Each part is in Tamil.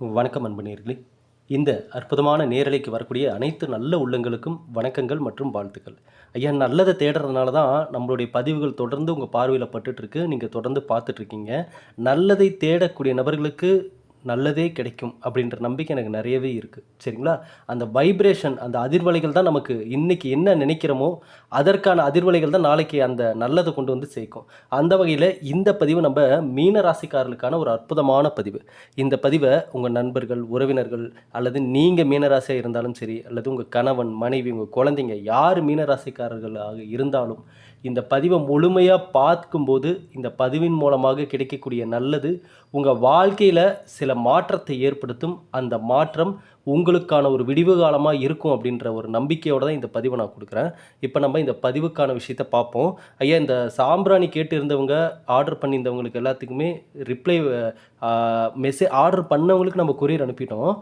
வணக்கம் அன்பனீர்களே இந்த அற்புதமான நேரலைக்கு வரக்கூடிய அனைத்து நல்ல உள்ளங்களுக்கும் வணக்கங்கள் மற்றும் வாழ்த்துக்கள். ஐயா நல்லதை தேடுறதுனால தான் நம்மளுடைய பதிவுகள் தொடர்ந்து உங்கள் பார்வையில் பட்டுட்ருக்கு நீங்கள் தொடர்ந்து பார்த்துட்ருக்கீங்க நல்லதை தேடக்கூடிய நபர்களுக்கு நல்லதே கிடைக்கும் அப்படின்ற நம்பிக்கை எனக்கு நிறையவே இருக்குது சரிங்களா? அந்த வைப்ரேஷன் அந்த அதிர்வலைகள் தான் நமக்கு இன்றைக்கி என்ன நினைக்கிறோமோ அதற்கான அதிர்வலைகள் தான் நாளைக்கு அந்த நல்லதை கொண்டு வந்து சேர்க்கும். அந்த வகையில் இந்த பதிவு நம்ம மீன ராசிக்காரர்களுக்கான ஒரு அற்புதமான பதிவு. இந்த பதிவை உங்கள் நண்பர்கள் உறவினர்கள் அல்லது நீங்கள் மீனராசியாக இருந்தாலும் சரி அல்லது உங்கள் கணவன் மனைவி உங்கள் குழந்தைங்க யார் மீனராசிக்காரர்களாக இருந்தாலும் இந்த பதிவை முழுமையாக பார்க்கும்போது இந்த பதிவின் மூலமாக கிடைக்கக்கூடிய நல்லது உங்கள் வாழ்க்கையில் சில மாற்றத்தை ஏற்படுத்தும். அந்த மாற்றம் உங்களுக்கான ஒரு விடிவு காலமாக இருக்கும் அப்படின்ற ஒரு நம்பிக்கையோடு தான் இந்த பதிவை நான் கொடுக்குறேன். இப்போ நம்ம இந்த பதிவுக்கான விஷயத்தை பார்ப்போம். ஐயா இந்த சாம்பிராணி கேட்டு இருந்தவங்க ஆர்டர் பண்ணியிருந்தவங்களுக்கு எல்லாத்துக்குமே ரிப்ளை மெசேஜ் ஆர்டர் பண்ணவங்களுக்கு நம்ம கொரியர் அனுப்பிட்டோம்.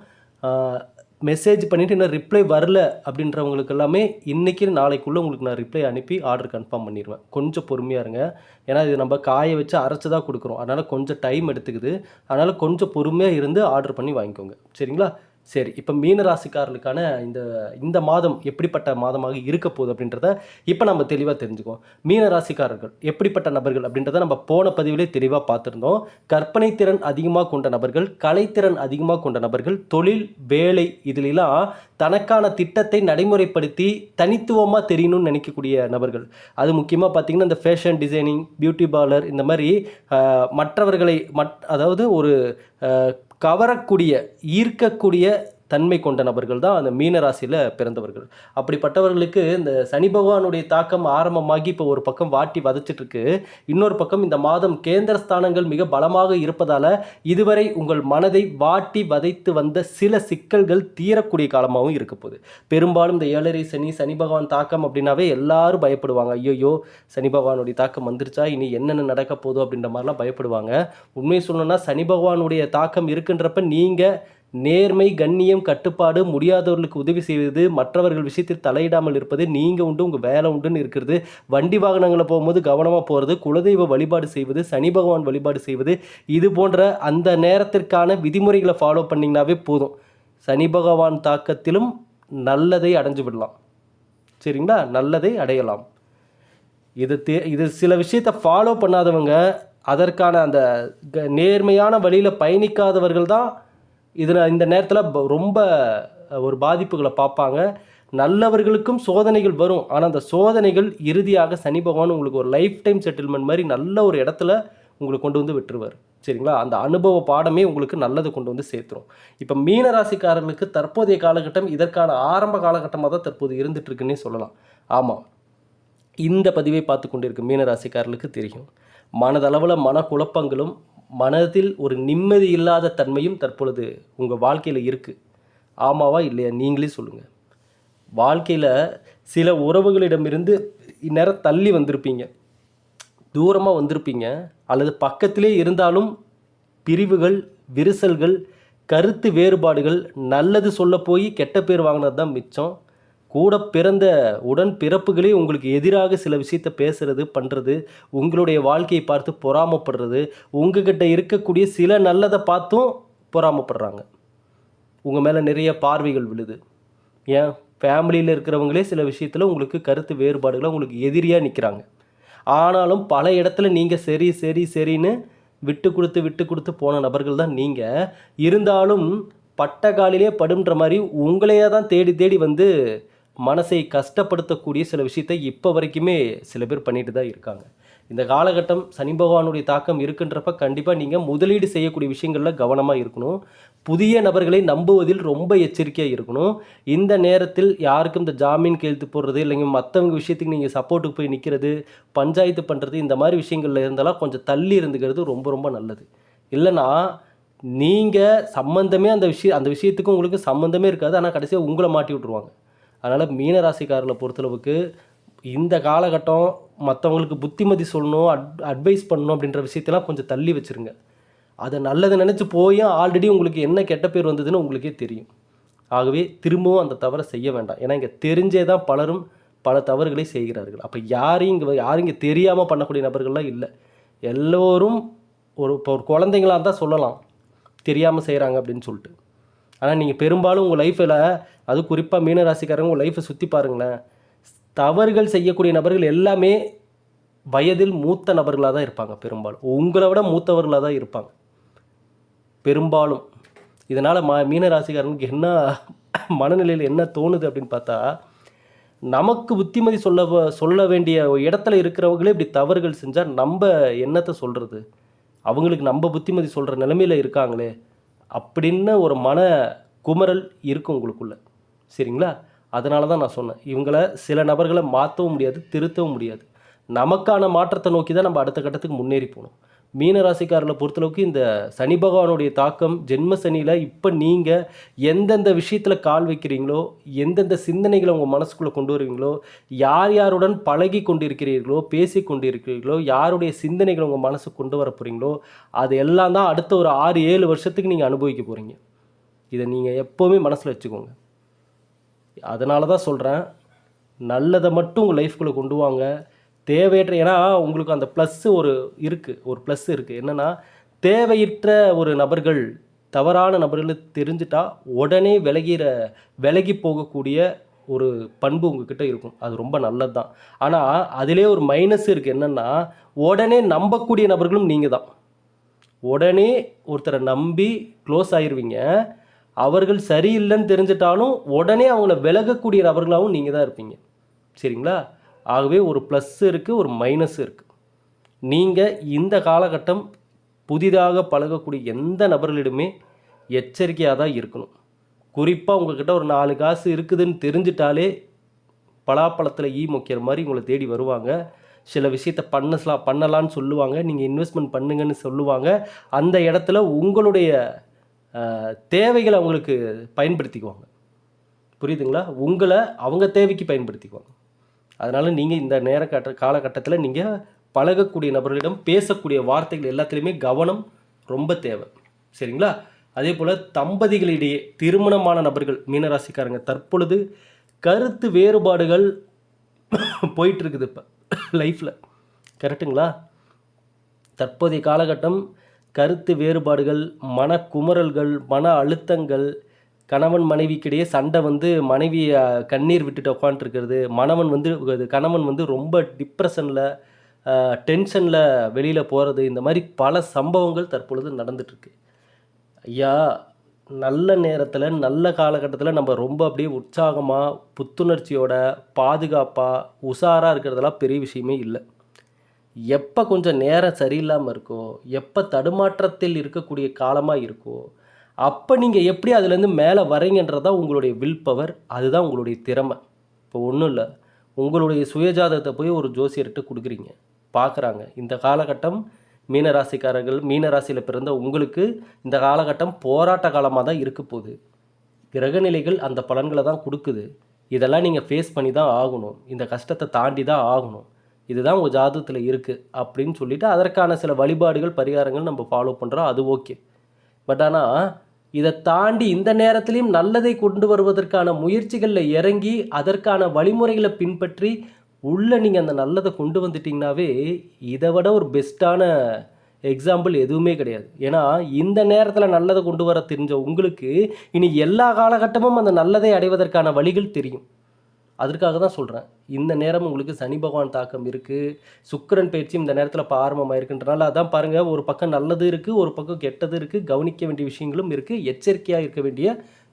மெசேஜ் பண்ணிவிட்டு இன்னும் ரிப்ளை வரல அப்படின்றவங்களுக்கு எல்லாமே இன்றைக்கி நாளைக்குள்ளே உங்களுக்கு நான் ரிப்ளை அனுப்பி ஆர்டர் கன்ஃபார்ம் பண்ணிடுவேன் கொஞ்சம் பொறுமையாக இருங்க. ஏன்னா இது நம்ம காய வச்சு அரைச்சி தான் கொடுக்குறோம். அதனால் கொஞ்சம் டைம் எடுத்துக்குது. அதனால் கொஞ்சம் பொறுமையாக இருந்து ஆர்டர் பண்ணி வாங்கிக்கோங்க. சரிங்களா? சரி இப்போ மீன ராசிக்காரர்களுக்கான இந்த இந்த மாதம் எப்படிப்பட்ட மாதமாக இருக்க போகுது அப்படின்றத இப்போ நம்ம தெளிவாக தெரிஞ்சுக்குவோம். மீன ராசிக்காரர்கள் எப்படிப்பட்ட நபர்கள் அப்படின்றத நம்ம போன பதிவிலே தெளிவாக பார்த்துருந்தோம். கற்பனை திறன் அதிகமாக கொண்ட நபர்கள் கலைத்திறன் அதிகமாக கொண்ட நபர்கள் தொழில் வேலை இதிலெல்லாம் தனக்கான திட்டத்தை நடைமுறைப்படுத்தி தனித்துவமாக தெரியணும்னு நினைக்கக்கூடிய நபர்கள். அது முக்கியமாக பார்த்தீங்கன்னா இந்த ஃபேஷன் டிசைனிங் பியூட்டி பார்லர் இந்த மாதிரி மற்றவர்களை மட் அதாவது ஒரு கவரக்கூடிய ஈர்க்கக்கூடிய தன்மை கொண்ட நபர்கள் தான் அந்த மீனராசியில் பிறந்தவர்கள். அப்படிப்பட்டவர்களுக்கு இந்த சனி பகவானுடைய தாக்கம் ஆரம்பமாகி இப்போ ஒரு பக்கம் வாட்டி வதச்சிட்ருக்கு இன்னொரு பக்கம் இந்த மாதம் கேந்திர ஸ்தானங்கள் மிக பலமாக இருப்பதால் இதுவரை உங்கள் மனதை வாட்டி வதைத்து வந்த சில சிக்கல்கள் தீரக்கூடிய காலமாகவும் இருக்க போகுது. பெரும்பாலும் இந்த ஏழரை சனி சனி பகவான் தாக்கம் அப்படின்னாவே எல்லாரும் பயப்படுவாங்க. ஐயோயோ சனி பகவானுடைய தாக்கம் வந்துருச்சா? இனி என்னென்ன நடக்க போதும் அப்படின்ற மாதிரிலாம் பயப்படுவாங்க. உண்மையை சொல்லணும்னா சனி பகவானுடைய தாக்கம் இருக்குன்றப்ப நீங்கள் நேர்மை கண்ணியம் கட்டுப்பாடு முடியாதவர்களுக்கு உதவி செய்வது மற்றவர்கள் விஷயத்தில் தலையிடாமல் இருப்பது நீங்கள் உண்டு உங்கள் வேலை உண்டுன்னு இருக்கிறது. வண்டி வாகனங்களில் போகும்போது கவனமாக போகிறது குலதெய்வ வழிபாடு செய்வது சனி பகவான் வழிபாடு செய்வது இது போன்ற அந்த நேரத்திற்கான விதிமுறைகளை ஃபாலோ பண்ணிங்கனாவே போதும். சனி பகவான் தாக்கத்திலும் நல்லதை அடைஞ்சு விடலாம். சரிங்களா? நல்லதை அடையலாம். இது தே இது சில விஷயத்தை ஃபாலோ பண்ணாதவங்க அதற்கான அந்த க- நேர்மையான வழியில் பயணிக்காதவர்கள் தான் இதில் இந்த நேரத்தில் ரொம்ப ஒரு பாதிப்புகளை பார்ப்பாங்க. நல்லவர்களுக்கும் சோதனைகள் வரும். ஆனால் அந்த சோதனைகள் இறுதியாக சனி பகவான் உங்களுக்கு ஒரு லைஃப் டைம் செட்டில்மெண்ட் மாதிரி நல்ல ஒரு இடத்துல உங்களுக்கு கொண்டு வந்து விட்டுருவார். சரிங்களா? அந்த அனுபவ பாடமே உங்களுக்கு நல்லது கொண்டு வந்து சேர்த்துரும். இப்போ மீன ராசிக்காரர்களுக்கு தற்போதைய காலகட்டம் இதற்கான ஆரம்ப காலகட்டமாக தான் தற்போது இருந்துட்டுருக்குன்னே சொல்லலாம். ஆமாம் இந்த பதிவை பார்த்து கொண்டிருக்கும் மீனராசிக்காரர்களுக்கு தெரியும். மனதளவில் மனக்குழப்பங்களும் மனதில் ஒரு நிம்மதி இல்லாத தன்மையும் தற்பொழுது உங்கள் வாழ்க்கையில் இருக்குது ஆமாவா இல்லையா? நீங்களே சொல்லுங்கள் வாழ்க்கையில் சில உறவுகளிடமிருந்து இந்நேரம் தள்ளி வந்திருப்பீங்க. தூரமாக வந்திருப்பீங்க. அல்லது பக்கத்திலே இருந்தாலும் பிரிவுகள் விரிசல்கள் கருத்து வேறுபாடுகள் நல்லது சொல்ல போய் கெட்ட பேர் வாங்கினது தான் மிச்சம். கூட பிறந்த உடன் பிறப்புகளே உங்களுக்கு எதிராக சில விஷயத்த பேசுறது பண்ணுறது உங்களுடைய வாழ்க்கையை பார்த்து பொறாமப்படுறது உங்ககிட்ட இருக்கக்கூடிய சில நல்லதை பார்த்தும் பொறாமப்படுறாங்க. உங்கள் மேலே நிறைய பார்வைகள் விழுது. ஏன்? ஃபேமிலியில் இருக்கிறவங்களே சில விஷயத்தில் உங்களுக்கு கருத்து வேறுபாடுகளை உங்களுக்கு எதிரியாக நிற்கிறாங்க ஆனாலும் பல இடத்துல நீங்கள் சரி சரி சரின்னு விட்டு கொடுத்து விட்டு கொடுத்து போன நபர்கள் தான் நீங்கள் இருந்தாலும் பட்ட காலிலே படுன்ற மாதிரி உங்களையே தான் தேடி தேடி வந்து மனசை கஷ்டப்படுத்தக்கூடிய சில விஷயத்தை இப்போ வரைக்குமே சில பேர் பண்ணிட்டு தான் இருக்காங்க. இந்த காலகட்டம் சனி பகவானுடைய தாக்கம் இருக்குன்றப்ப கண்டிப்பாக நீங்கள் முதலீடு செய்யக்கூடிய விஷயங்களில் கவனமாக இருக்கணும். புதிய நபர்களை நம்புவதில் ரொம்ப எச்சரிக்கையாக இருக்கணும். இந்த நேரத்தில் யாருக்கும் இந்த ஜாமீன் கையெழுத்து போடுறது இல்லைங்க மற்றவங்க விஷயத்துக்கு நீங்கள் சப்போர்ட்டுக்கு போய் நிற்கிறது பஞ்சாயத்து பண்ணுறது இந்த மாதிரி விஷயங்களில் இருந்தாலும் கொஞ்சம் தள்ளி இருந்துக்கிறது ரொம்ப ரொம்ப நல்லது. இல்லைன்னா நீங்கள் சம்மந்தமே அந்த விஷயம் அந்த விஷயத்துக்கு உங்களுக்கு சம்மந்தமே இருக்காது. ஆனால் கடைசியாக உங்களை மாட்டி விட்ருவாங்க அதனால் மீனராசிக்காரனை பொறுத்தளவுக்கு இந்த காலகட்டம் மற்றவங்களுக்கு புத்திமதி சொல்லணும் அட் அட்வைஸ் பண்ணணும் அப்படின்ற விஷயத்தெல்லாம் கொஞ்சம் தள்ளி வச்சுருங்க. அதை நல்லது நினச்சி போய் ஆல்ரெடி உங்களுக்கு என்ன கெட்ட பேர் வந்ததுன்னு உங்களுக்கே தெரியும். ஆகவே திரும்பவும் அந்த தவறை செய்ய வேண்டாம். ஏன்னா இங்கே தெரிஞ்சே தான் பலரும் பல தவறுகளை செய்கிறார்கள். அப்போ யாரையும் இங்கே யாரும் இங்கே தெரியாமல் பண்ணக்கூடிய நபர்கள்லாம் இல்லை. எல்லோரும் ஒரு இப்போ ஒரு குழந்தைங்களா இருந்தால் சொல்லலாம். தெரியாமல் செய்கிறாங்க அப்படின்னு சொல்லிட்டு. ஆனால் நீங்கள் பெரும்பாலும் உங்கள் லைஃப்பில் அது குறிப்பாக மீனராசிக்காரங்க உங்கள் லைஃப்பை சுற்றி பாருங்களேன். தவறுகள் செய்யக்கூடிய நபர்கள் எல்லாமே வயதில் மூத்த நபர்களாக தான் இருப்பாங்க பெரும்பாலும். உங்களை விட மூத்தவர்களாக தான் இருப்பாங்க. பெரும்பாலும். இதனால் ம மீனராசிக்காரனுக்கு என்ன மனநிலையில் என்ன தோணுது அப்படின்னு பார்த்தா நமக்கு புத்திமதி சொல்ல வ- சொல்ல வேண்டிய இடத்துல இருக்கிறவங்களே இப்படி தவறுகள் செஞ்சால் நம்ம என்னத்தை சொல்கிறது அவங்களுக்கு நம்ம புத்திமதி சொல்கிற நிலமையில் இருக்காங்களே. அப்படின்னு ஒரு மன குமரல் இருக்கும் உங்களுக்குள்ள. சரிங்களா? அதனால தான் நான் சொன்னேன். இவங்களை சில நபர்களை மாற்றவும் முடியாது திருத்தவும் முடியாது. நமக்கான மாற்றத்தை நோக்கி தான் நம்ம அடுத்த கட்டத்துக்கு முன்னேறி போகணும். மீனராசிக்காரர்களை பொறுத்தளவுக்கு இந்த சனி பகவானுடைய தாக்கம் ஜென்ம சனியில் இப்போ நீங்கள் எந்தெந்த விஷயத்தில் கால் வைக்கிறீங்களோ எந்தெந்த சிந்தனைகளை உங்கள் மனசுக்குள்ளே கொண்டு வருவீங்களோ யார் யாருடன் பழகி கொண்டிருக்கிறீர்களோ பேசி கொண்டிருக்கிறீர்களோ யாருடைய சிந்தனைகளை உங்கள் மனசுக்கு கொண்டு வர போகிறீங்களோ அது எல்லாம் தான் அடுத்த ஒரு ஆறு ஏழு வருஷத்துக்கு நீங்கள் அனுபவிக்க போகிறீங்க இதை நீங்கள் எப்போவுமே மனசில் வச்சுக்கோங்க. அதனால தான் சொல்கிறேன் நல்லதை மட்டும் உங்கள் லைஃப்குள்ளே கொண்டு வாங்க. தேவையற்ற ஏன்னா உங்களுக்கு அந்த ப்ளஸ்ஸு ஒரு இருக்குது ஒரு ப்ளஸ் இருக்குது என்னென்னா தேவையற்ற ஒரு நபர்கள் தவறான நபர்கள் தெரிஞ்சிட்டா உடனே விலகிற விலகி போகக்கூடிய ஒரு பண்பு உங்ககிட்ட இருக்கும். அது ரொம்ப நல்லது தான் ஆனால் அதிலே ஒரு மைனஸ் இருக்குது என்னென்னா உடனே நம்பக்கூடிய நபர்களும் நீங்கள் தான் உடனே ஒருத்தரை நம்பி க்ளோஸ் ஆயிருவீங்க. அவர்கள் சரியில்லைன்னு தெரிஞ்சிட்டாலும் உடனே அவங்கள விலகக்கூடிய நபர்களாகவும் நீங்கள் தான் இருப்பீங்க. சரிங்களா? ஆகவே ஒரு ப்ளஸ் இருக்குது ஒரு மைனஸ் இருக்குது நீங்கள் இந்த காலகட்டம் புதிதாக பழகக்கூடிய எந்த நபர்களிடமே எச்சரிக்கையாக தான் இருக்கணும். குறிப்பாக உங்கள்கிட்ட ஒரு நாலு காசு இருக்குதுன்னு தெரிஞ்சிட்டாலே பலாப்பழத்தில் ஈ முக்கிற மாதிரி உங்களை தேடி வருவாங்க. சில விஷயத்த பண்ணலாம் பண்ணலான்னு சொல்லுவாங்க. நீங்கள் இன்வெஸ்ட்மெண்ட் பண்ணுங்கன்னு சொல்லுவாங்க. அந்த இடத்துல உங்களுடைய தேவைகளை அவங்களுக்கு பயன்படுத்திக்குவாங்க. புரியுதுங்களா? உங்களை அவங்க தேவைக்கு பயன்படுத்திக்குவாங்க. அதனால் நீங்கள் இந்த நேர கட்ட காலகட்டத்தில் நீங்கள் பழகக்கூடிய நபர்களிடம் பேசக்கூடிய வார்த்தைகள் எல்லாத்துலேயுமே கவனம் ரொம்ப தேவை. சரிங்களா? அதே போல் தம்பதிகளிடையே திருமணமான நபர்கள் மீனராசிக்காரங்க தற்பொழுது கருத்து வேறுபாடுகள் போயிட்டுருக்குது இப்போ லைஃப்பில் கரெக்டுங்களா தற்போதைய காலகட்டம் கருத்து வேறுபாடுகள் மனக்குமுறல்கள் மன அழுத்தங்கள் கணவன் மனைவிக்கிடையே சண்டை வந்து மனைவி கண்ணீர் விட்டுட்டு உட்காந்துருக்கிறது மணவன் வந்து கணவன் வந்து ரொம்ப டிப்ரெஷனில் டென்ஷனில் வெளியில் போகிறது இந்த மாதிரி பல சம்பவங்கள் தற்பொழுது நடந்துட்டுருக்கு. ஐயா நல்ல நேரத்தில் நல்ல காலகட்டத்தில் நம்ம ரொம்ப அப்படியே உற்சாகமாக புத்துணர்ச்சியோட பாதுகாப்பாக உஷாராக இருக்கிறதெல்லாம் பெரிய விஷயமே இல்லை. எப்போ கொஞ்சம் நேரம் சரியில்லாமல் இருக்கோ எப்போ தடுமாற்றத்தில் இருக்கக்கூடிய காலமாக இருக்கோ அப்போ நீங்கள் எப்படி அதுலேருந்து மேலே வரீங்கன்றது தான் உங்களுடைய வில் பவர் அதுதான் உங்களுடைய திறமை. இப்போ ஒன்றும் இல்லை. உங்களுடைய சுயஜாதகத்தை போய் ஒரு ஜோசியர்கிட்ட கொடுக்குறீங்க. பார்க்குறாங்க. இந்த காலகட்டம் மீனராசிக்காரர்கள் மீனராசியில் பிறந்த உங்களுக்கு இந்த காலகட்டம் போராட்ட காலமாக தான் இருக்க போகுது. கிரகநிலைகள் அந்த பலன்களை தான் கொடுக்குது. இதெல்லாம் நீங்கள் ஃபேஸ் பண்ணி தான் ஆகணும். இந்த கஷ்டத்தை தாண்டி தான் ஆகணும். இதுதான் உங்கள் ஜாதகத்தில் இருக்குது அப்படின்னு சொல்லிவிட்டு அதற்கான சில வழிபாடுகள் பரிகாரங்கள் நம்ம ஃபாலோ பண்ணுறோம் அது ஓகே பட் ஆனால் இதை தாண்டி இந்த நேரத்திலையும் நல்லதை கொண்டு வருவதற்கான முயற்சிகளில் இறங்கி அதற்கான வழிமுறைகளை பின்பற்றி உள்ள நீங்கள் அந்த நல்லதை கொண்டு வந்துட்டிங்கனாவே இதை விட ஒரு பெஸ்ட்டான எக்ஸாம்பிள் எதுவுமே கிடையாது. ஏன்னா இந்த நேரத்தில் நல்லதை கொண்டு வர தெரிஞ்ச உங்களுக்கு இனி எல்லா காலகட்டமும் அந்த நல்லதை அடைவதற்கான வழிகள் தெரியும். அதற்காக தான் சொல்கிறேன் இந்த நேரம் உங்களுக்கு சனி பகவான் தாக்கம் இருக்குது சுக்கிரன் பயிற்சி இந்த நேரத்தில் இப்போ ஆரம்பமாயிருக்குன்றனால அதான் பாருங்கள் ஒரு பக்கம் நல்லது இருக்குது ஒரு பக்கம் கெட்டது இருக்குது கவனிக்க வேண்டிய விஷயங்களும் இருக்குது எச்சரிக்கையாக இருக்க வேண்டிய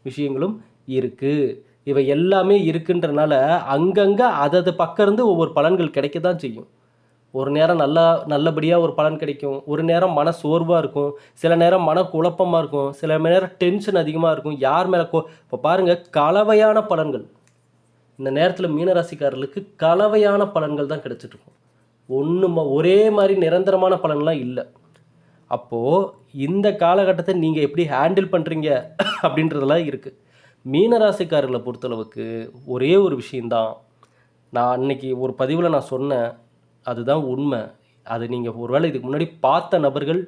விஷயங்களும் இருக்குது இவை எல்லாமே இருக்குன்றனால அங்கங்கே அதது பக்கம் இருந்து ஒவ்வொரு பலன்கள் கிடைக்க தான் செய்யும். ஒரு நேரம் நல்லா நல்லபடியாக ஒரு பலன் கிடைக்கும். ஒரு நேரம் மன சோர்வாக இருக்கும். சில நேரம் மன குழப்பமாக இருக்கும். சில நேரம் டென்ஷன் அதிகமாக இருக்கும். யார் மேலே கோ இப்போ பாருங்கள் கலவையான பலன்கள். இந்த நேரத்தில் மீனராசிக்காரர்களுக்கு கலவையான பலன்கள் தான் கிடச்சிட்ருக்கும் ஒன்று ஒரே மாதிரி நிரந்தரமான பலன்லாம் இல்லை. அப்போது இந்த காலகட்டத்தை நீங்கள் எப்படி ஹேண்டில் பண்ணுறீங்க அப்படின்றதெல்லாம் இருக்குது மீனராசிக்காரர்களை பொறுத்தளவுக்கு ஒரே ஒரு விஷயந்தான் நான் அன்னைக்கு ஒரு பதிவில் நான் சொன்னேன் அதுதான் உண்மை. அது நீங்கள் ஒருவேளை இதுக்கு முன்னாடி பார்த்த நபர்கள்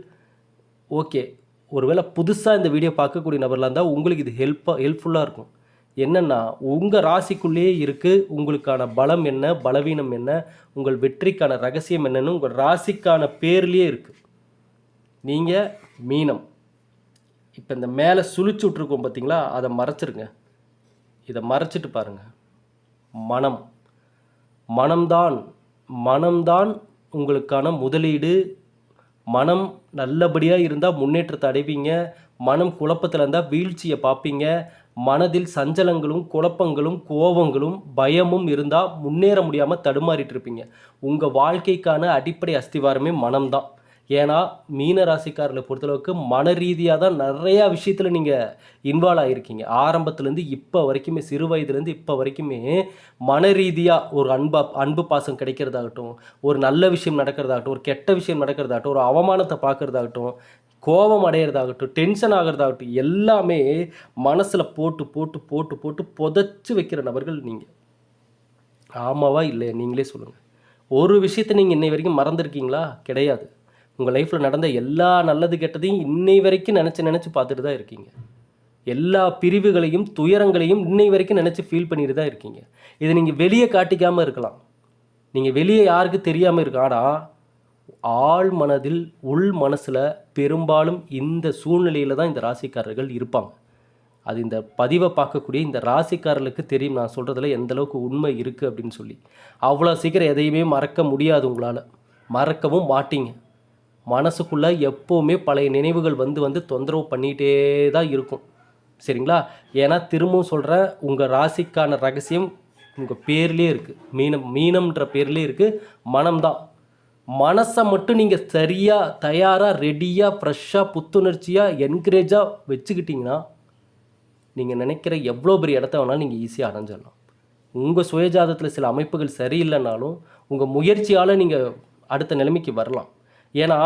ஓகே. ஒருவேளை புதுசாக இந்த வீடியோ பார்க்கக்கூடிய நபர்லாம் இருந்தால் உங்களுக்கு இது ஹெல்ப்பாக ஹெல்ப்ஃபுல்லாக இருக்கும். என்னென்னா உங்கள் ராசிக்குள்ளேயே இருக்குது உங்களுக்கான பலம் என்ன பலவீனம் என்ன உங்கள் வெற்றிக்கான ரகசியம் என்னன்னு உங்கள் ராசிக்கான பேர்லேயே இருக்குது நீங்கள் மீனம். இப்போ இந்த மேலே சுழிச்சு விட்ருக்கோம் பார்த்தீங்களா அதை மறைச்சிருங்க. இதை மறைச்சிட்டு பாருங்கள் மனம். மனம்தான் மனம்தான் உங்களுக்கான முதலீடு. மனம் நல்லபடியாக இருந்தால் முன்னேற்றத்தை அடைவீங்க. மனம் குழப்பத்தில் இருந்தால் வீழ்ச்சியை பார்ப்பீங்க. மனதில் சஞ்சலங்களும் குழப்பங்களும் கோபங்களும் பயமும் இருந்தால் முன்னேற முடியாமல் தடுமாறிட்டு இருப்பீங்க. உங்கள் வாழ்க்கைக்கான அடிப்படை அஸ்திவாரமே மனம்தான். ஏன்னா மீன ராசிக்காரர்களை பொறுத்தளவுக்கு மன ரீதியாக தான் நிறையா விஷயத்தில் நீங்கள் இன்வால்வ் ஆகிருக்கீங்க ஆரம்பத்துலேருந்து இப்போ வரைக்குமே சிறு வயதுலேருந்து இப்போ வரைக்குமே மன ரீதியாக ஒரு அன்பா அன்பு பாசம் கிடைக்கிறதாகட்டும் ஒரு நல்ல விஷயம் நடக்கிறதாகட்டும் ஒரு கெட்ட விஷயம் நடக்கிறதாகட்டும் ஒரு அவமானத்தை பார்க்குறதாகட்டும் கோபம் அடையிறதாகட்டும் டென்ஷன் ஆகிறதாகட்டும் எல்லாமே மனசில் போட்டு போட்டு போட்டு போட்டு புதைச்சி வைக்கிற நபர்கள் நீங்கள் ஆமாவா இல்லையா? நீங்களே சொல்லுங்கள் ஒரு விஷயத்தை நீங்கள் இன்னை வரைக்கும் மறந்துருக்கீங்களா? கிடையாது. உங்கள் லைஃப்பில் நடந்த எல்லா நல்லது கெட்டதையும் இன்னை வரைக்கும் நினச்சி நினச்சி பார்த்துட்டு தான் இருக்கீங்க. எல்லா பிரிவுகளையும் துயரங்களையும் இன்னை வரைக்கும் நினச்சி ஃபீல் பண்ணிட்டு தான் இருக்கீங்க. இதை நீங்கள் வெளியே காட்டிக்காமல் இருக்கலாம். நீங்கள் வெளியே யாருக்கு தெரியாமல் இருக்க ஆனால் ஆழ் மனதில் உள் மனசில் பெரும்பாலும் இந்த சூழ்நிலையில் தான் இந்த ராசிக்காரர்கள் இருப்பாங்க. அது இந்த பதிவை பார்க்கக்கூடிய இந்த ராசிக்காரர்களுக்கு தெரியும். நான் சொல்கிறதுல எந்தளவுக்கு உண்மை இருக்குது அப்படின்னு சொல்லி. அவ்வளோ சீக்கிரம் எதையுமே மறக்க முடியாது உங்களால். மறக்கவும் மாட்டீங்க. மனசுக்குள்ளே எப்போவுமே பழைய நினைவுகள் வந்து வந்து தொந்தரவு பண்ணிகிட்டே தான் இருக்கும். சரிங்களா? ஏன்னா திரும்பவும் சொல்கிறேன் உங்கள் ராசிக்கான ரகசியம் உங்கள் பேர்லேயே இருக்குது மீனம் மீனம்ன்ற பேர்லேயே இருக்குது மனம்தான். மனசை மட்டும் நீங்கள் சரியாக தயாராக ரெடியாக ஃப்ரெஷ்ஷாக புத்துணர்ச்சியாக என்கரேஜாக வச்சுக்கிட்டிங்கன்னா நீங்கள் நினைக்கிற எவ்வளோ பெரிய இடத்த வேணாலும் நீங்கள் ஈஸியாக அடைஞ்சிடலாம். உங்கள் சுயஜாதத்தில் சில அமைப்புகள் சரியில்லைனாலும் உங்கள் முயற்சியால் நீங்கள் அடுத்த நிலைமைக்கு வரலாம். ஏன்னா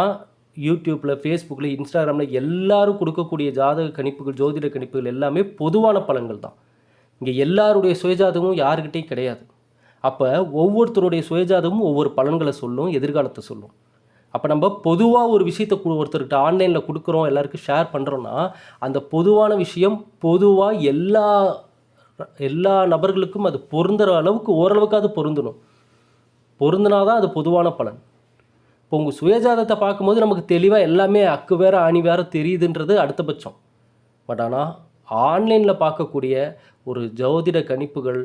யூடியூப்பில் ஃபேஸ்புக்கில் இன்ஸ்டாகிராமில் எல்லோரும் கொடுக்கக்கூடிய ஜாதக கணிப்புகள் ஜோதிட கணிப்புகள் எல்லாமே பொதுவான பலன்கள் தான். இங்கே எல்லாருடைய சுயஜாதகமும் யாருக்கிட்டேயும் கிடையாது. அப்போ ஒவ்வொருத்தருடைய சுயஜாதகமும் ஒவ்வொரு பலன்களை சொல்லும் எதிர்காலத்தை சொல்லும். அப்போ நம்ம பொதுவாக ஒரு விஷயத்தை ஒருத்தர்கிட்ட ஆன்லைனில் கொடுக்குறோம் எல்லாருக்கும் ஷேர் பண்ணுறோன்னா அந்த பொதுவான விஷயம் பொதுவாக எல்லா எல்லா நபர்களுக்கும் அது பொருந்துற அளவுக்கு ஓரளவுக்கு அது பொருந்தணும். பொருந்தினாதான் அது பொதுவான பலன். இப்போ உங்கள் சுயஜாதத்தை பார்க்கும்போது நமக்கு தெளிவாக எல்லாமே அக்கு வேற ஆணி வேற தெரியுதுன்றது அடுத்தபட்சம். பட் ஆனால் ஆன்லைனில் பார்க்கக்கூடிய ஒரு ஜோதிட கணிப்புகள்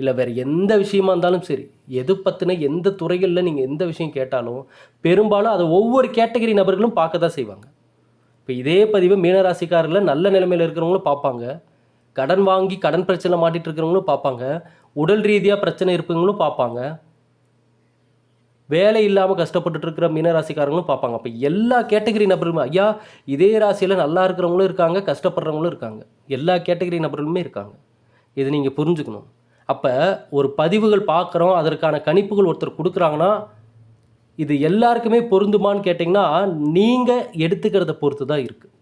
இல்லை வேறு எந்த விஷயமா இருந்தாலும் சரி எது பற்றின எந்த துறைகளில் நீங்கள் எந்த விஷயம் கேட்டாலும் பெரும்பாலும் அதை ஒவ்வொரு கேட்டகரி நபர்களும் பார்க்க தான் செய்வாங்க. இப்போ இதே பதிவை மீனராசிக்காரில் நல்ல நிலைமையில் இருக்கிறவங்களும் பார்ப்பாங்க. கடன் வாங்கி கடன் பிரச்சனை மாட்டிகிட்டு இருக்கிறவங்களும் பார்ப்பாங்க. உடல் ரீதியாக பிரச்சனை இருப்பவங்களும் பார்ப்பாங்க. வேலை இல்லாமல் கஷ்டப்பட்டுட்டு இருக்கிற மீனராசிக்காரங்களும் பார்ப்பாங்க. அப்போ எல்லா கேட்டகரி நபர்களுமே ஐயா இதே ராசியில் நல்லா இருக்கிறவங்களும் இருக்காங்க கஷ்டப்படுறவங்களும் இருக்காங்க. எல்லா கேட்டகரி நபர்களுமே இருக்காங்க. இது நீங்கள் புரிஞ்சுக்கணும். அப்போ ஒரு பதிவுகள் பார்க்குறோம் அதற்கான கணிப்புகள் ஒருத்தர் கொடுக்குறாங்கன்னா இது எல்லாருக்குமே பொருந்துமான்னு கேட்டிங்கன்னா நீங்கள் எடுத்துக்கிறத பொறுத்து தான் இருக்குது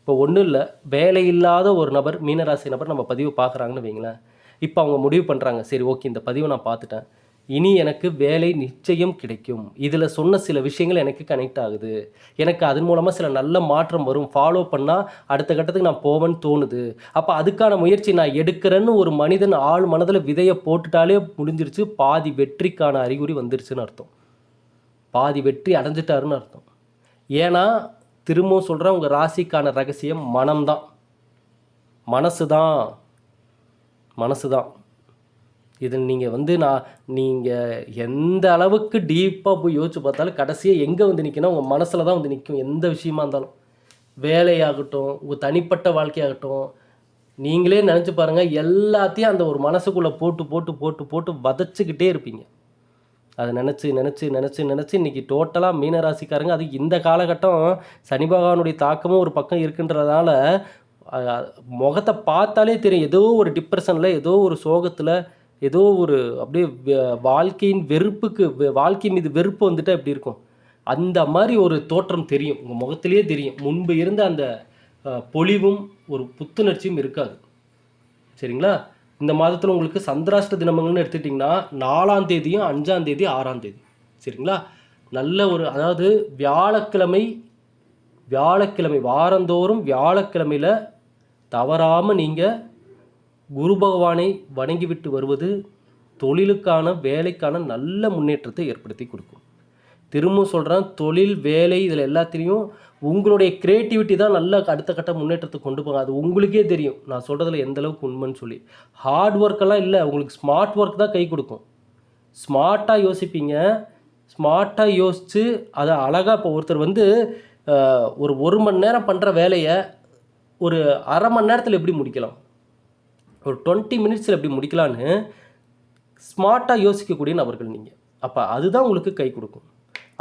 இப்போ ஒன்றும் இல்லை வேலை இல்லாத ஒரு நபர் மீனராசி நபர் நம்ம பதிவு பார்க்குறாங்கன்னு வைங்களேன். இப்போ அவங்க முடிவு பண்ணுறாங்க சரி ஓகே இந்த பதிவை நான் பார்த்துட்டேன். இனி எனக்கு வேலை நிச்சயம் கிடைக்கும். இதில் சொன்ன சில விஷயங்கள் எனக்கு கனெக்ட் ஆகுது. எனக்கு அதன் மூலமாக சில நல்ல மாற்றம் வரும். ஃபாலோ பண்ணால் அடுத்த கட்டத்துக்கு நான் போவேன்னு தோணுது. அப்போ அதுக்கான முயற்சி நான் எடுக்கிறேன்னு ஒரு மனிதன் ஆள் மனதில் விதையை போட்டுட்டாலே முடிஞ்சிருச்சு. பாதி வெற்றிக்கான அறிகுறி வந்துருச்சுன்னு அர்த்தம். பாதி வெற்றி அடைஞ்சிட்டாருன்னு அர்த்தம். ஏன்னா திரும்பவும் சொல்கிற உங்கள் ராசிக்கான ரகசியம் மனம்தான். மனசு தான் மனசு தான் இது நீங்கள் வந்து நான் நீங்கள் எந்த அளவுக்கு டீப்பாக போய் யோசிச்சு பார்த்தாலும் கடைசியாக எங்கே வந்து நிற்கணும் உங்கள் மனசில் தான் வந்து நிற்கும் எந்த விஷயமா இருந்தாலும். வேலையாகட்டும் உங்கள் தனிப்பட்ட வாழ்க்கையாகட்டும் நீங்களே நினச்சி பாருங்கள் எல்லாத்தையும் அந்த ஒரு மனசுக்குள்ளே போட்டு போட்டு போட்டு போட்டு வதச்சிக்கிட்டே இருப்பீங்க. அதை நினச்சி நினச்சி நினச்சி நினச்சி இன்றைக்கி டோட்டலாக மீனராசிக்காரங்க அது இந்த காலகட்டம் சனி பகவானுடைய தாக்கமும் ஒரு பக்கம் இருக்குன்றதால முகத்தை பார்த்தாலே தெரியும். ஏதோ ஒரு டிப்ரெஷனில் ஏதோ ஒரு சோகத்தில் ஏதோ ஒரு அப்படியே வாழ்க்கையின் வெறுப்புக்கு வாழ்க்கை மீது வெறுப்பு வந்துட்டால் எப்படி இருக்கும்? அந்த மாதிரி ஒரு தோற்றம் தெரியும். உங்கள் முகத்திலேயே தெரியும். முன்பு இருந்த அந்த பொலிவும் ஒரு புத்துணர்ச்சியும் இருக்காது. சரிங்களா? இந்த மாதத்தில் உங்களுக்கு சந்திராஷ்ட தினமங்கள்னு எடுத்துட்டிங்கன்னா நாலாம் தேதியும் அஞ்சாம் தேதி ஆறாம் தேதி. சரிங்களா? நல்ல ஒரு அதாவது வியாழக்கிழமை வியாழக்கிழமை வாரந்தோறும் வியாழக்கிழமையில் தவறாமல் நீங்கள் குரு பகவானை வணங்கிவிட்டு வருவது தொழிலுக்கான வேலைக்கான நல்ல முன்னேற்றத்தை ஏற்படுத்தி கொடுக்கும். திரும்பவும் சொல்கிறேன் தொழில் வேலை இதில் எல்லாத்திலையும் உங்களுடைய க்ரியேட்டிவிட்டி தான் நல்ல அடுத்த கட்ட முன்னேற்றத்தை கொண்டு போங்க அது உங்களுக்கே தெரியும். நான் சொல்கிறதுல எந்த அளவுக்கு உண்மைன்னு சொல்லி. ஹார்ட் ஒர்க்கெல்லாம் இல்லை உங்களுக்கு ஸ்மார்ட் ஒர்க் தான் கை கொடுக்கும். ஸ்மார்ட்டாக யோசிப்பீங்க. ஸ்மார்ட்டாக யோசித்து அதை அழகாக இப்போ ஒருத்தர் வந்து ஒரு ஒரு மணி நேரம் பண்ணுற வேலையை ஒரு அரை மணி நேரத்தில் எப்படி முடிக்கலாம்? ஒரு டுவெண்ட்டி மினிட்ஸில் எப்படி முடிக்கலான்னு ஸ்மார்ட்டாக யோசிக்கக்கூடிய நபர்கள் நீங்கள் அப்போ அதுதான் உங்களுக்கு கை கொடுக்கும்.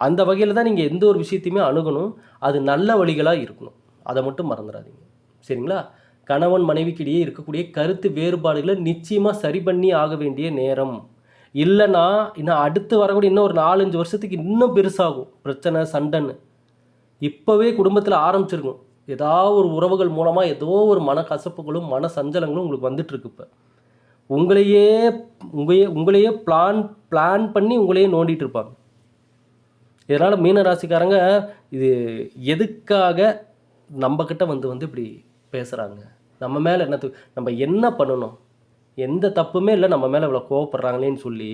அந்த வகையில் தான் நீங்கள் எந்த ஒரு விஷயத்தையுமே அணுகணும். அது நல்ல வழிகளாக இருக்கணும். அதை மட்டும் மறந்துடாதீங்க. சரிங்களா? கணவன் மனைவிக்கிடையே இருக்கக்கூடிய கருத்து வேறுபாடுகளை நிச்சயமாக சரி பண்ணி ஆக வேண்டிய நேரம். இல்லைன்னா இன்னும் அடுத்து வரக்கூடிய இன்னும் ஒரு நாலஞ்சு வருஷத்துக்கு இன்னும் பெருசாகும். பிரச்சனை சண்டைன்னு. இப்போவே குடும்பத்தில் ஆரம்பிச்சிருக்கும். ஏதாவது ஒரு உறவுகள் மூலமாக ஏதோ ஒரு மன கசப்புகளும் மன சஞ்சலங்களும் உங்களுக்கு வந்துட்டுருக்கு இப்போ. உங்களையே உங்களையே உங்களையே பிளான் பிளான் பண்ணி உங்களையே நோண்டிகிட்டு இருப்பாங்க. இதனால் மீன ராசிக்காரங்க இது எதுக்காக நம்மக்கிட்ட வந்து வந்து இப்படி பேசுகிறாங்க நம்ம மேலே என்னத்துக்கு நம்ம என்ன பண்ணணும்? எந்த தப்புமே இல்லை நம்ம மேலே இவ்வளோ கோவப்படுறாங்களேன்னு சொல்லி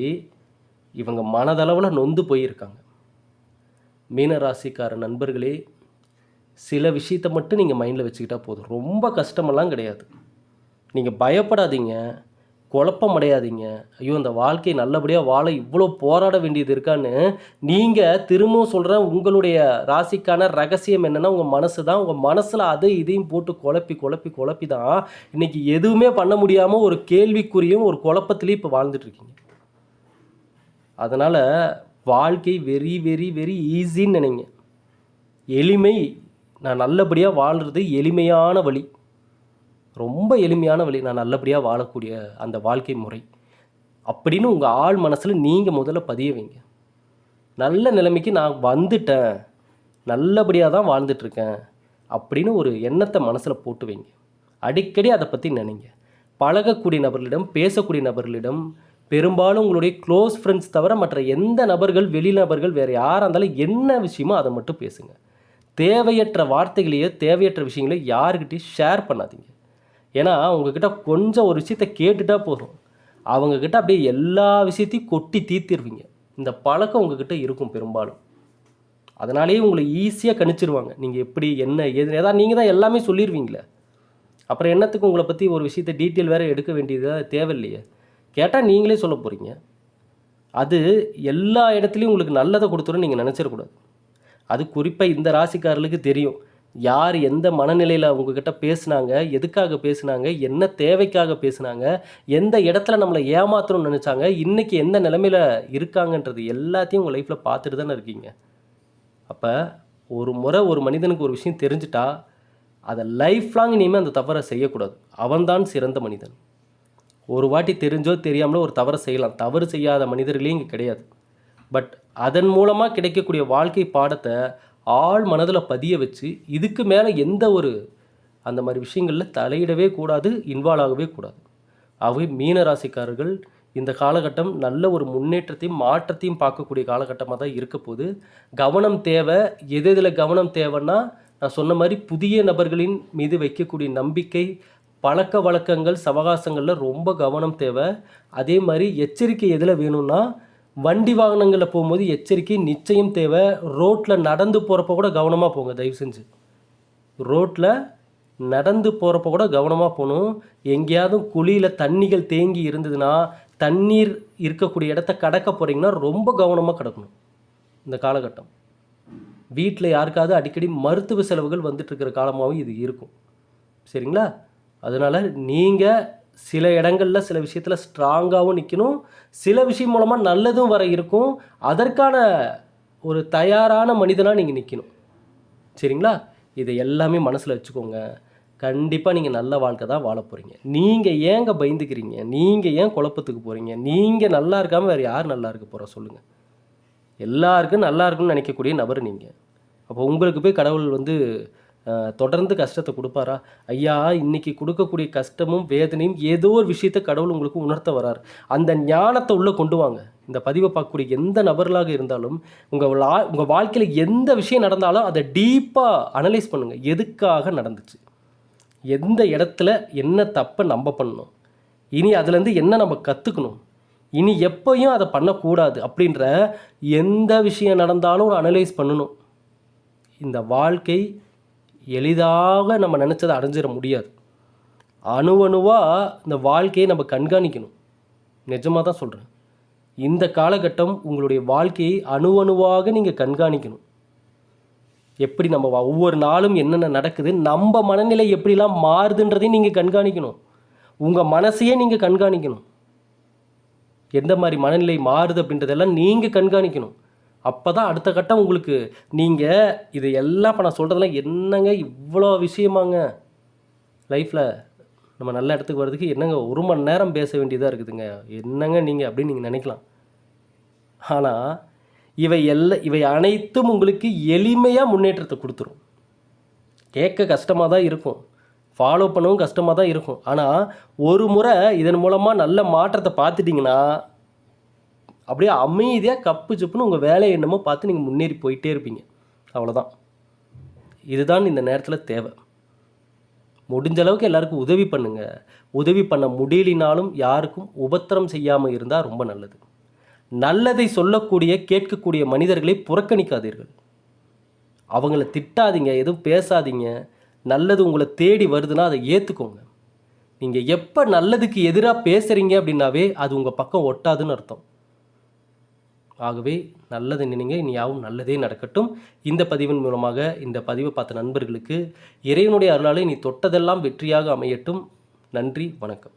இவங்க மனதளவில் நொந்து போயிருக்காங்க. மீனராசிக்கார நண்பர்களே சில விஷயத்தை மட்டும் நீங்கள் மைண்டில் வச்சுக்கிட்டா போதும். ரொம்ப கஷ்டமெல்லாம் கிடையாது. நீங்கள் பயப்படாதீங்க. குழப்பம் அடையாதீங்க ஐயோ இந்த வாழ்க்கை நல்லபடியாக வாழ இவ்வளோ போராட வேண்டியது இருக்கான்னு நீங்கள் திரும்பவும் சொல்கிறேன் உங்களுடைய ராசிக்கான ரகசியம் என்னென்னா உங்கள் மனசு தான். உங்கள் மனசில் அதை இதையும் போட்டு குழப்பி குழப்பி குழப்பி தான் இன்றைக்கி எதுவுமே பண்ண முடியாமல் ஒரு கேள்விக்குறியும் ஒரு குழப்பத்துலேயும் இப்போ வாழ்ந்துட்டுருக்கீங்க அதனால் வாழ்க்கை வெரி வெரி வெரி ஈஸின்னு நினைங்க. எளிமை நான் நல்லபடியாக வாழ்கிறது எளிமையான வழி. ரொம்ப எளிமையான வழி. நான் நல்லபடியாக வாழக்கூடிய அந்த வாழ்க்கை முறை. அப்படின்னு உங்கள் ஆள் மனசில் நீங்கள் முதல்ல பதிய வைங்க. நல்ல நிலைமைக்கு நான் வந்துட்டேன். நல்லபடியாக தான் வாழ்ந்துட்டுருக்கேன் அப்படின்னு ஒரு எண்ணத்தை மனசில் போட்டு வைங்க. அடிக்கடி அதை பற்றி நினைங்க. பழகக்கூடிய நபர்களிடம் பேசக்கூடிய நபர்களிடம் பெரும்பாலும் உங்களுடைய க்ளோஸ் ஃப்ரெண்ட்ஸ் தவிர மற்ற எந்த நபர்கள் வெளிநபர்கள் வேறு யாராக இருந்தாலும் என்ன விஷயமோ அதை மட்டும் பேசுங்கள் தேவையற்ற வார்த்தைகளையோ தேவையற்ற விஷயங்களையோ யாருக்கிட்டையும் ஷேர் பண்ணாதீங்க. ஏன்னா உங்ககிட்ட கொஞ்சம் ஒரு விஷயத்த கேட்டுட்டா போதும். அவங்கக்கிட்ட அப்படியே எல்லா விஷயத்தையும் கொட்டி தீர்த்திருவீங்க. இந்த பழக்கம் உங்ககிட்ட இருக்கும் பெரும்பாலும். அதனாலேயே உங்களை ஈஸியாக கணிச்சிருவாங்க. நீங்கள் எப்படி என்ன எது ஏதாவது நீங்கள் தான் எல்லாமே சொல்லிடுவீங்களே அப்புறம் என்னத்துக்கு உங்களை பற்றி ஒரு விஷயத்தை டீட்டெயில் வேறு எடுக்க வேண்டியதாக தேவையில்லையே? கேட்டால் நீங்களே சொல்ல போகிறீங்க அது எல்லா இடத்துலையும் உங்களுக்கு நல்லதை கொடுத்துரும் நீங்கள் நினச்சிடக்கூடாது. அது குறிப்பாக இந்த ராசிக்காரர்களுக்கு தெரியும். யார் எந்த மனநிலையில் அவங்கக்கிட்ட பேசுனாங்க எதுக்காக பேசுனாங்க என்ன தேவைக்காக பேசுனாங்க எந்த இடத்துல நம்மளை ஏமாத்தணும்னு நினச்சாங்க இன்றைக்கி எந்த நிலமையில் இருக்காங்கன்றது எல்லாத்தையும் உங்கள் லைஃப்பில் பார்த்துட்டு தானே இருக்கீங்க. அப்போ ஒரு முறை ஒரு மனிதனுக்கு ஒரு விஷயம் தெரிஞ்சிட்டா அதை லைஃப் லாங் இனிமேல் அந்த தவறை செய்யக்கூடாது. அவன்தான் சிறந்த மனிதன். ஒரு வாட்டி தெரிஞ்சோ தெரியாமலோ ஒரு தவறை செய்யலாம். தவறு செய்யாத மனிதர்களே இங்கே கிடையாது. பட் அதன் மூலமாக கிடைக்கக்கூடிய வாழ்க்கை பாடத்தை ஆழ் மனதில் பதிய வச்சு இதுக்கு மேலே எந்த ஒரு அந்த மாதிரி விஷயங்களில் தலையிடவே கூடாது இன்வால்வ் ஆகவே கூடாது. ஆகவே மீன ராசிக்காரர்கள் இந்த காலகட்டம் நல்ல ஒரு முன்னேற்றத்தையும் மாற்றத்தையும் பார்க்கக்கூடிய காலகட்டமாக தான் இருக்க போது கவனம் தேவை. எது எதில் கவனம் தேவைன்னா நான் சொன்ன மாதிரி புதிய நபர்களின் மீது வைக்கக்கூடிய நம்பிக்கை பழக்க வழக்கங்கள் சவகாசங்களில் ரொம்ப கவனம் தேவை. அதே மாதிரி எச்சரிக்கை எதில் வேணும்னா வண்டி வாகனங்களில் போகும்போது எச்சரிக்கை நிச்சயம் தேவை. ரோட்டில் நடந்து போகிறப்ப கூட கவனமாக போங்க தயவு செஞ்சு. ரோட்டில் நடந்து போகிறப்ப கூட கவனமாக போகணும். எங்கேயாவது குழியில் தண்ணிகள் தேங்கி இருந்ததுன்னா தண்ணீர் இருக்கக்கூடிய இடத்த கடக்க போகிறீங்கன்னா ரொம்ப கவனமாக கிடக்கணும். இந்த காலகட்டம். வீட்டில் யாருக்காவது அடிக்கடி மருத்துவ செலவுகள் வந்துட்டுருக்கிற காலமாகவும் இது இருக்கும். சரிங்களா? அதனால் நீங்கள் சில இடங்களில் சில விஷயத்தில் ஸ்ட்ராங்காகவும் நிற்கணும் சில விஷயம் மூலமாக நல்லதும் வர இருக்கும். அதற்கான ஒரு தயாரான மனிதனாக நீங்கள் நிற்கணும் சரிங்களா? இதை எல்லாமே மனசில் வச்சுக்கோங்க. கண்டிப்பாக நீங்கள் நல்ல வாழ்க்கை தான் வாழ போகிறீங்க நீங்கள் ஏங்க பயந்துக்கிறீங்க? நீங்கள் ஏன் குழப்பத்துக்கு போகிறீங்க நீங்கள் நல்லா இருக்காமல் வேறு யார் நல்லா இருக்க போகிறா சொல்லுங்கள் எல்லாருக்கும் நல்லா இருக்குன்னு நினைக்கக்கூடிய நபர் நீங்கள் அப்போ உங்களுக்கு போய் கடவுள் வந்து தொடர்ந்து கஷ்டத்தை கொடுப்பாரா? ஐயா இன்னைக்கு கொடுக்கக்கூடிய கஷ்டமும் வேதனையும் ஏதோ ஒரு விஷயத்தை கடவுள் உங்களுக்கு உணர்த்த வரார். அந்த ஞானத்தை உள்ளே கொண்டு வாங்க. இந்த பதிவை பார்க்கக்கூடிய எந்த நபர்களாக இருந்தாலும் உங்கள் லா உங்கள் வாழ்க்கையில் எந்த விஷயம் நடந்தாலும் அதை டீப்பாக அனலைஸ் பண்ணுங்கள் எதுக்காக நடந்துச்சு? எந்த இடத்துல என்ன தப்பை நம்ம பண்ணணும்? இனி அதுலேருந்து என்ன நம்ம கற்றுக்கணும் இனி எப்பயும் அதை பண்ணக்கூடாது அப்படின்ற எந்த விஷயம் நடந்தாலும் ஒரு அனலைஸ் பண்ணணும். இந்த வாழ்க்கை எளிதாக நம்ம நினச்சதை அடைஞ்சிட முடியாது. அணு அணுவாக இந்த வாழ்க்கையை நம்ம கண்காணிக்கணும். நிஜமாக தான் சொல்கிறேன் இந்த காலகட்டம் உங்களுடைய வாழ்க்கையை அணு அணுவாக நீங்கள் கண்காணிக்கணும். எப்படி நம்ம ஒவ்வொரு நாளும் என்னென்ன நடக்குது நம்ம மனநிலை எப்படிலாம் மாறுதுன்றதையும் நீங்கள் கண்காணிக்கணும். உங்கள் மனசையே நீங்கள் கண்காணிக்கணும். எந்த மாதிரி மனநிலை மாறுது அப்படின்றதெல்லாம் நீங்கள் கண்காணிக்கணும். அப்போ தான் அடுத்த கட்டம் உங்களுக்கு. நீங்கள் இது எல்லாம் இப்போ நான் சொல்கிறதெல்லாம் என்னங்க இவ்வளோ விஷயமாங்க? லைஃப்பில் நம்ம நல்ல இடத்துக்கு வர்றதுக்கு என்னங்க ஒரு மணி நேரம் பேச வேண்டியதாக இருக்குதுங்க? என்னங்க நீங்கள் அப்படின்னு நீங்கள் நினைக்கலாம். ஆனால் இவை எல்ல இவை அனைத்தும் உங்களுக்கு எளிமையாக முன்னேற்றத்தை கொடுத்துரும். கேட்க கஷ்டமாக தான் இருக்கும். ஃபாலோ பண்ணவும் கஷ்டமாக தான் இருக்கும். ஆனால் ஒரு முறை இதன் மூலமாக நல்ல மாற்றத்தை பார்த்துட்டிங்கன்னா அப்படியே அமைதியாக கப்பு சுப்புன்னு உங்கள் வேலையை என்னமோ பார்த்து நீங்கள் முன்னேறி போயிட்டே இருப்பீங்க. அவ்வளோதான் இதுதான் இந்த நேரத்தில் தேவை. முடிஞ்ச அளவுக்கு எல்லாருக்கும் உதவி பண்ணுங்கள் உதவி பண்ண முடியலினாலும் யாருக்கும் உபத்திரம் செய்யாமல் இருந்தால் ரொம்ப நல்லது. நல்லதை சொல்லக்கூடிய கேட்கக்கூடிய மனிதர்களை புறக்கணிக்காதீர்கள். அவங்கள திட்டாதீங்க எதுவும் பேசாதீங்க. நல்லது உங்களை தேடி வருதுன்னா அதை ஏற்றுக்கோங்க நீங்கள் எப்போ நல்லதுக்கு எதிராக பேசுகிறீங்க அப்படின்னாவே அது உங்கள் பக்கம் ஒட்டாதுன்னு அர்த்தம். ஆகவே நல்லது நினைங்க இனி யாவும் நல்லதே நடக்கட்டும். இந்த பதிவின் மூலமாக இந்த பதிவை பார்த்த நண்பர்களுக்கு இறைவனுடைய அருளாலே நீ தொட்டதெல்லாம் வெற்றியாக அமையட்டும். நன்றி வணக்கம்.